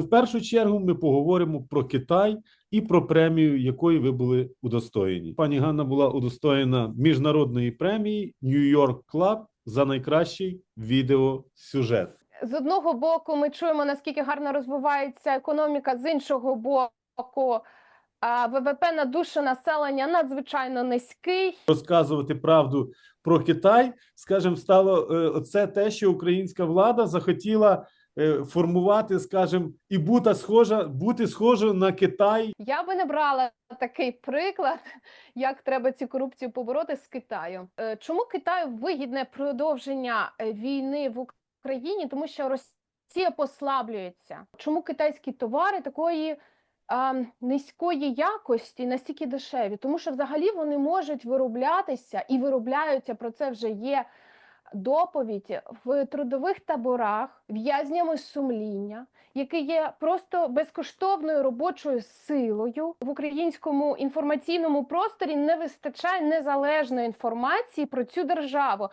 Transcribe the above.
В першу чергу ми поговоримо про Китай і про премію, якої ви були удостоєні. Пані Ганна була удостоєна міжнародної премії Нью-Йорк Клаб за найкращий відеосюжет. З одного боку, ми чуємо наскільки гарно розвивається економіка, з іншого боку, а, ВВП на душу населення надзвичайно низький. Розказувати правду про Китай, скажімо, стало е, це те, що українська влада захотіла формувати, скажімо, і бути схожа, бути схожою на Китай Я би не брала такий приклад, як треба цю корупцію побороти з Китаю. Е, Чому Китаю вигідне продовження е, війни в Україні? Тому що Росія послаблюється. Чому китайські товари такої низької якості настільки дешеві? Тому що взагалі вони можуть вироблятися і виробляються. Про це вже є доповідь в трудових таборах в'язнями сумління, які є просто безкоштовною робочою силою в українському інформаційному просторі. Не вистачає незалежної інформації про цю державу.